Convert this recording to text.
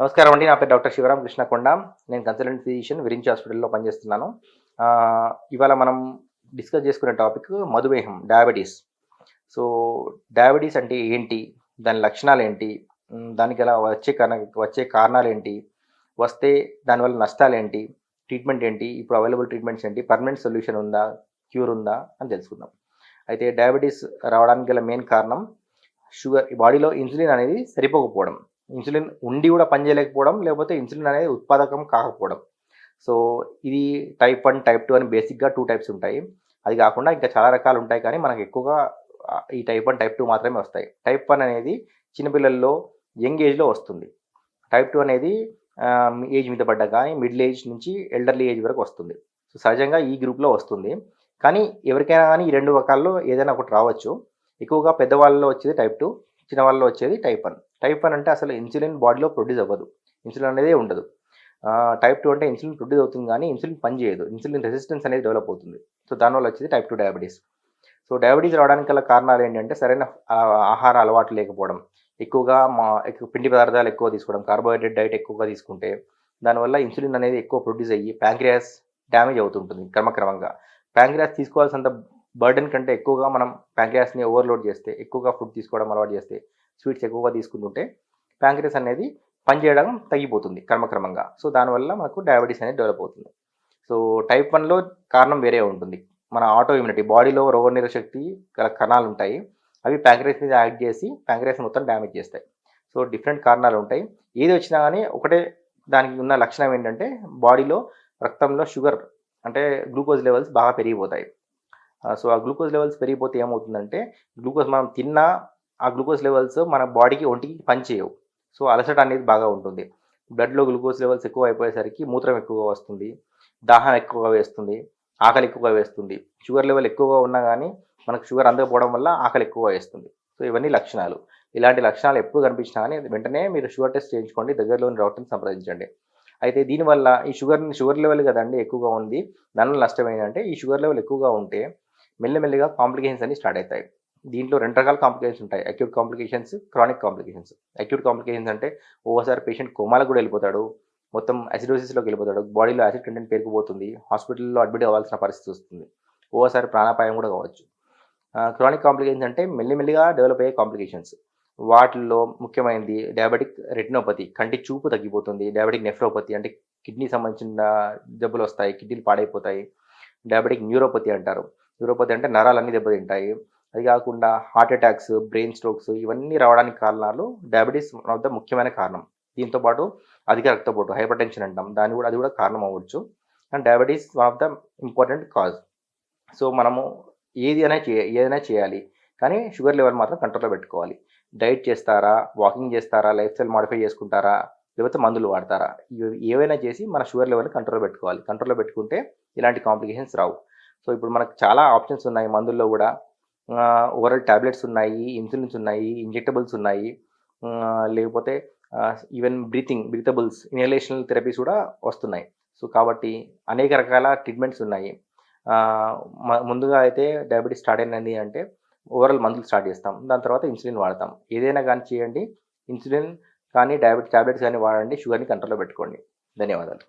నమస్కారం అండి నా పేరు డాక్టర్ శివరాం కృష్ణకొండ. నేను కన్సల్టెంట్ ఫిజిషియన్ విరించి హాస్పిటల్లో పనిచేస్తున్నాను. ఇవాళ మనం డిస్కస్ చేసుకునే టాపిక్ మధుమేహం డయాబెటీస్. సో డయాబెటీస్ అంటే ఏంటి? దాని లక్షణాలు ఏంటి? దానికి ఎలా వచ్చే కారణ వచ్చే కారణాలు ఏంటి? వస్తే దానివల్ల నష్టాలు ఏంటి? ట్రీట్మెంట్ ఏంటి? ఇప్పుడు అవైలబుల్ ట్రీట్మెంట్స్ ఏంటి? పర్మనెంట్ సొల్యూషన్ ఉందా? క్యూర్ ఉందా? అని తెలుసుకుందాం. అయితే డయాబెటీస్ రావడానికి గల మెయిన్ కారణం షుగర్ బాడీలో ఇన్సులిన్ అనేది సరిపోకపోవడం. ఇన్సులిన్ ఉండి కూడా పనిచేయలేకపోవడం లేకపోతే ఇన్సులిన్ అనేది ఉత్పాదకం కాకపోవడం. సో ఇది టైప్ వన్ టైప్ టూ అని బేసిక్గా టూ టైప్స్ ఉంటాయి. అది కాకుండా ఇంకా చాలా రకాలు ఉంటాయి కానీ మనకు ఎక్కువగా ఈ టైప్ వన్ టైప్ టూ మాత్రమే వస్తాయి. టైప్ వన్ అనేది చిన్నపిల్లల్లో యంగ్ ఏజ్లో వస్తుంది. టైప్ టూ అనేది ఏజ్ మీద పడ్డా కానీ మిడిల్ ఏజ్ నుంచి ఎల్డర్లీ ఏజ్ వరకు వస్తుంది. సో సహజంగా ఈ గ్రూప్లో వస్తుంది. కానీ ఎవరికైనా కానీ ఈ రెండు రకాల్లో ఏదైనా ఒకటి రావచ్చు. ఎక్కువగా పెద్దవాళ్ళలో వచ్చేది టైప్ టూ చిన్న వాళ్ళలో వచ్చేది టైప్ వన్ టైప్ వన్ అంటే అసలు ఇన్సులిన్ బాడీలో ప్రొడ్యూస్ అవ్వదు. ఇన్సులిన్ అనేది ఉండదు. టైప్ టూ అంటే ఇన్సులిన్ ప్రొడ్యూస్ అవుతుంది కానీ ఇన్సులిన్ పనిచేయదు ఇన్సులిన్ రెసిస్టెన్స్ అనేది డెవలప్ అవుతుంది. సో దానివల్ల వచ్చేది type two diabetes. So diabetes రావడానికి గల కారణాలు ఏంటంటే సరైన ఆహార అలవాటు లేకపోవడం. ఎక్కువగా మా ఎక్కువ పిండి పదార్థాలు ఎక్కువ తీసుకోవడం. కార్బోహైడ్రేట్ డైట్ ఎక్కువగా తీసుకుంటే దానివల్ల ఇన్సులిన్ అనేది ఎక్కువ ప్రొడ్యూస్ అయ్యి ప్యాంక్రియాస్ డ్యామేజ్ అవుతుంటుంది క్రమక్రమంగా. ప్యాంక్రియాస్ తీసుకోవాల్సినంత బర్డెన్ కంటే ఎక్కువగా మనం ప్యాంక్రియాస్ని ఓవర్లోడ్ చేస్తే ఎక్కువగా ఫుడ్ తీసుకోవడం అలవాటు చేస్తే స్వీట్స్ ఎక్కువగా తీసుకుంటుంటే ప్యాంక్రియస్ అనేది పనిచేయడం తగ్గిపోతుంది క్రమక్రమంగా. సో దానివల్ల మనకు డయాబెటీస్ అనేది డెవలప్ అవుతుంది. సో టైప్ వన్లో కారణం వేరే ఉంటుంది. మన ఆటో ఇమ్యూనిటీ బాడీలో రోగనిరోధక శక్తి గల కణాలు ఉంటాయి. అవి ప్యాంక్రియస్ మీద యాక్ట్ చేసి ప్యాంక్రియస్ మొత్తం డ్యామేజ్ చేస్తాయి. సో డిఫరెంట్ కారణాలు ఉంటాయి. ఏది వచ్చినా కానీ ఒకటే దానికి ఉన్న లక్షణం ఏంటంటే బాడీలో రక్తంలో షుగర్ అంటే గ్లూకోజ్ లెవెల్స్ బాగా పెరిగిపోతాయి. సో ఆ గ్లూకోజ్ లెవెల్స్ పెరిగిపోతే ఏమవుతుందంటే గ్లూకోజ్ మనం తిన్నా ఆ గ్లూకోజ్ లెవెల్స్ మన బాడీకి ఒంటికి పనిచేయవు సో అలసట అనేది బాగా ఉంటుంది. బ్లడ్లో గ్లూకోజ్ లెవెల్స్ ఎక్కువ అయిపోయేసరికి మూత్రం ఎక్కువగా వస్తుంది. దాహం ఎక్కువగా వేస్తుంది. ఆకలి ఎక్కువగా వేస్తుంది. షుగర్ లెవెల్ ఎక్కువగా ఉన్నా కానీ మనకు షుగర్ అందకపోవడం వల్ల ఆకలి ఎక్కువ వేస్తుంది. సో ఇవన్నీ లక్షణాలు. ఇలాంటి లక్షణాలు ఎప్పుడు కనిపించినా కానీ వెంటనే మీరు షుగర్ టెస్ట్ చేయించుకోండి. దగ్గరలోని డాక్టర్ని సంప్రదించండి. అయితే దీనివల్ల ఈ షుగర్ షుగర్ లెవెల్ కదండి ఎక్కువగా ఉంది. దానివల్ల నష్టం ఏంటంటే ఈ షుగర్ లెవెల్ ఎక్కువగా ఉంటే మెల్లమెల్లిగా కాంప్లికేషన్స్ అన్ని స్టార్ట్ అవుతాయి. దీంట్లో రెండు రకాల కాంప్లికేషన్స్ ఉంటాయి. Acute complications chronic complications acute complications అంటే ఓసారి పేషెంట్ కోమాలకు కూడా వెళ్ళిపోతాడు. మొత్తం అసిడోసిస్లోకి వెళ్ళిపోతాడు. బాడీలో యాసిడ్ కంటెంట్ పెరిగిపోతుంది. హాస్పిటల్లో అడ్మిట్ అవ్వాల్సిన పరిస్థితి వస్తుంది. ఓసారి ప్రాణాపాయం కూడా కావచ్చు. క్రానిక్ కాంప్లికేషన్స్ అంటే మెల్లిమెల్లిగా డెవలప్ అయ్యే కాంప్లికేషన్స్ వాటిల్లో ముఖ్యమైనది డయాబెటిక్ రెటినోపతి కంటి చూపు తగ్గిపోతుంది. డయాబెటిక్ నెఫ్రోపతి అంటే కిడ్నీ సంబంధించిన జబ్బులు వస్తాయి కిడ్నీలు పాడైపోతాయి. డయాబెటిక్ న్యూరోపతి అంటారు. న్యూరోపతి అంటే నరాలన్నీ దెబ్బతింటాయి. అది కాకుండా హార్ట్ అటాక్స్ బ్రెయిన్ స్ట్రోక్స్ ఇవన్నీ రావడానికి కారణాలు డయాబెటీస్ వన్ ఆఫ్ ద ముఖ్యమైన కారణం. దీంతో పాటు అధిక రక్తపోటు హైపర్ టెన్షన్ అంటాం. దాని కూడా అది కూడా కారణం అవ్వచ్చు and diabetes one of the important cause. So మనము ఏది అయినా చే ఏదైనా చేయాలి. కానీ షుగర్ లెవెల్ మాత్రం కంట్రోల్లో పెట్టుకోవాలి. డైట్ చేస్తారా? వాకింగ్ చేస్తారా? లైఫ్ స్టైల్ మాడిఫై చేసుకుంటారా? లేకపోతే మందులు వాడతారా? ఏవైనా చేసి మన షుగర్ లెవెల్ కంట్రోల్లో పెట్టుకోవాలి. కంట్రోల్లో పెట్టుకుంటే ఇలాంటి కాంప్లికేషన్స్ రావు. సో ఇప్పుడు మనకు చాలా ఆప్షన్స్ ఉన్నాయి మందుల్లో కూడా. ఓవరాల్ టాబ్లెట్స్ ఉన్నాయి ఇన్సులిన్స్ ఉన్నాయి ఇంజెక్టబుల్స్ ఉన్నాయి. లేకపోతే even breathing breathables inhalational therapies కూడా వస్తున్నాయి. సో కాబట్టి అనేక రకాల ట్రీట్మెంట్స్ ఉన్నాయి. ముందుగా అయితే డయాబెటీస్ స్టార్ట్ అయినది అంటే ఓవరాల్ మందులు స్టార్ట్ చేస్తాం. దాని తర్వాత ఇన్సులిన్ వాడతాం. ఏదైనా కానీ చేయండి. ఇన్సులిన్ కానీ డయాబెటీస్ టాబ్లెట్స్ కానీ వాడండి. షుగర్ని కంట్రోల్లో పెట్టుకోండి. ధన్యవాదాలు.